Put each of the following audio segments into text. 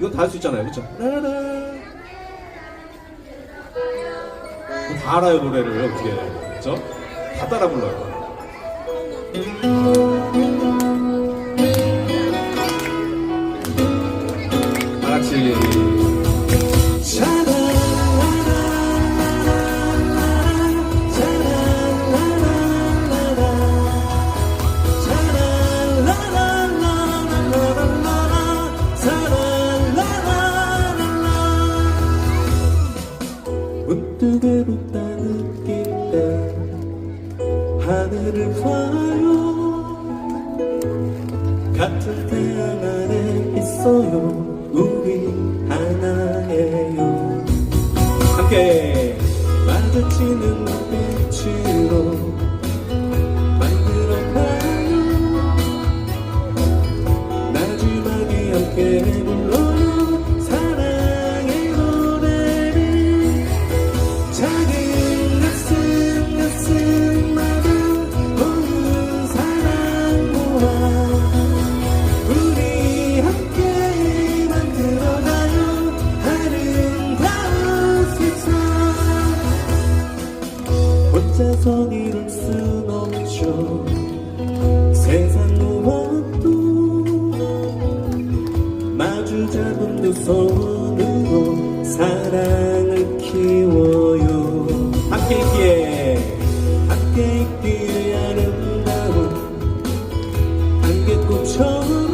이건 다 할 수 있잖아요, 그렇죠? 다 알아요 노래를 어떻게, 그렇죠? 다 따라 불러요. 다 같이. 문득 붙다 느낄 때 하늘을 봐요. 같은 태양 혼자서 이룰 순 없죠 세상 무엇도 마주 잡은 두 손으로 사랑을 키워요 함께 있기에. 함께 있기에 아름다운 안개꽃처럼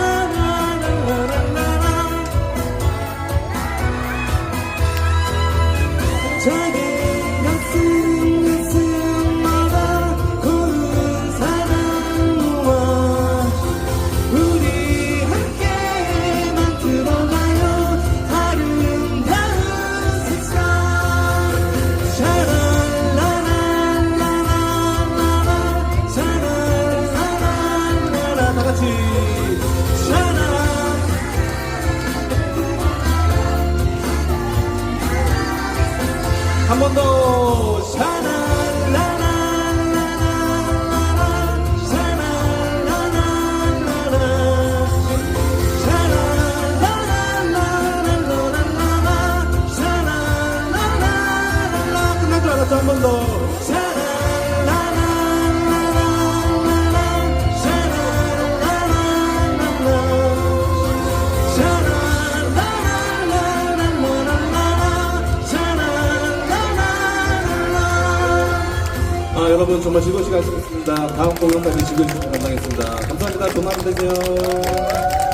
再给 한 번 더. 끝날 줄 알았죠? 한번 더. 아, 여러분 정말 즐거운 시간이었습니다. 다음 공연까지 즐거운 시간 감당했습니다. 감사합니다. 좋은 하루 되세요.